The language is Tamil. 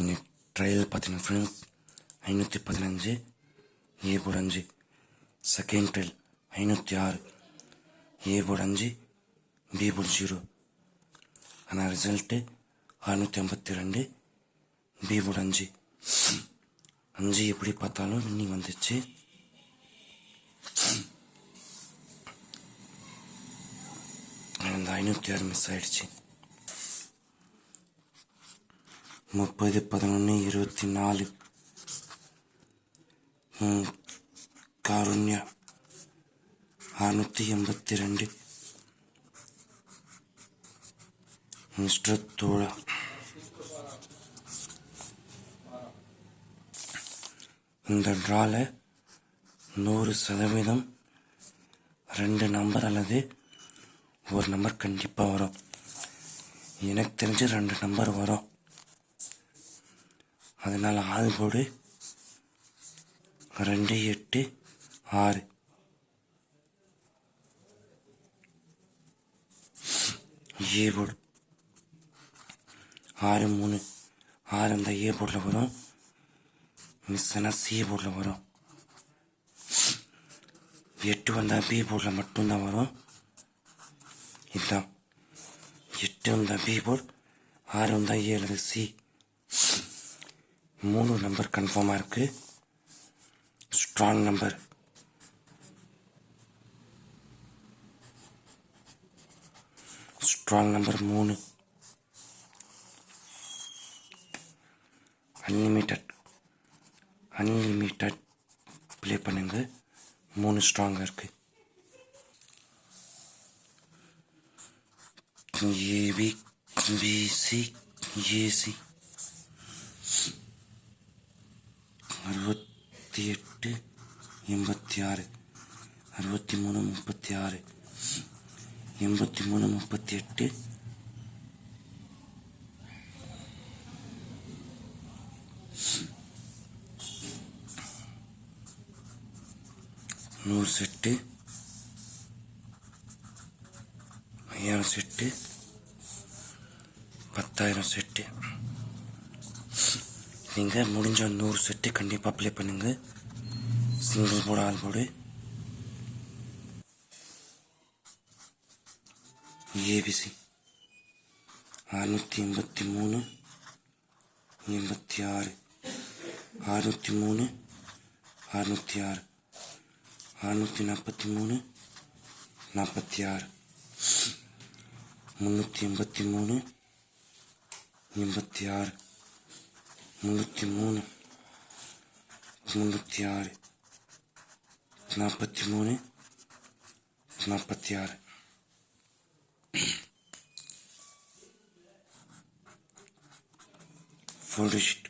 இன்னைக்கு ட்ரையல் பார்த்தீங்கன்னா ஃப்ரெண்ட்ஸ் ஐநூற்றி பதினஞ்சு ஏ போர்டு அஞ்சு செகண்ட் ட்ரையல் ஐநூற்றி ஆறு ஏ போர்டு அஞ்சு பி போர்டு ஜீரோ. ஆனால் ரிசல்ட்டு அறுநூற்றி ஐம்பத்தி ரெண்டு பி போர்டு அஞ்சு அஞ்சு எப்படி பார்த்தாலும் வின்னிங் வந்துச்சு. அந்த ஐநூற்றி ஆறு மிஸ் ஆயிடுச்சு. முப்பது பதினொன்று இருபத்தி நாலு. காருண்யா. அறுநூற்றி எண்பத்தி ரெண்டு மிஸ்டர் தோழா. இந்த ட்ரால நூறு சதவீதம் ரெண்டு நம்பர் அல்லது ஒரு நம்பர் கண்டிப்பாக வரும். எனக்கு தெரிஞ்சு ரெண்டு நம்பர் வரும். அதனால் ஆறு போடு. ரெண்டு எட்டு ஆறு. ஏ போர்டு ஆறு மூணு. ஆறு அந்த ஏ போர்டில் வரும். மிஸ் ஆனால் சி போர்டில் வரும். எட்டு வந்தால் பி போர்டில் மட்டும்தான் வரும். இதுதான் எட்டு வந்தால் பி போர்டு ஆறு வந்தால் ஏழு சி மூணு நம்பர் கன்ஃபார்மாக இருக்கு. ஸ்ட்ராங் நம்பர் ஸ்ட்ராங் நம்பர் மூணு. அன்லிமிட்டட் அன்லிமிட்டட் ப்ளே பண்ணுங்க. மூணு ஸ்ட்ராங்காக இருக்கு. ஏபி பிசி ஏசி அறுபத்தி எட்டு எண்பத்தி ஆறு அறுபத்தி மூணு முப்பத்தி ஆறு எண்பத்தி மூணு முப்பத்தி எட்டு நூறு செட்டு ஐயாயிரம் செட்டு பத்தாயிரம் செட்டு. நீங்கள் முடிஞ்ச நூறு செட்டு கண்டிப்பாக ப்ளே பண்ணுங்கள் single board all board ABC அறுநூற்றி எண்பத்தி மூணு. எண்பத்தி ஆறு. அறுநூற்றி மூணு. அறுநூற்றி ஆறு. அறுநூற்றி நாற்பத்தி மூணு. நாற்பத்தி ஆறு. முந்நூற்றி எண்பத்தி மூணு. எண்பத்தி ஆறு. முந்நூற்றி மூணு. முந்நூற்றி ஆறு. நாற்பத்தி மூணு. நாற்பத்தி ஆறு. Full sheet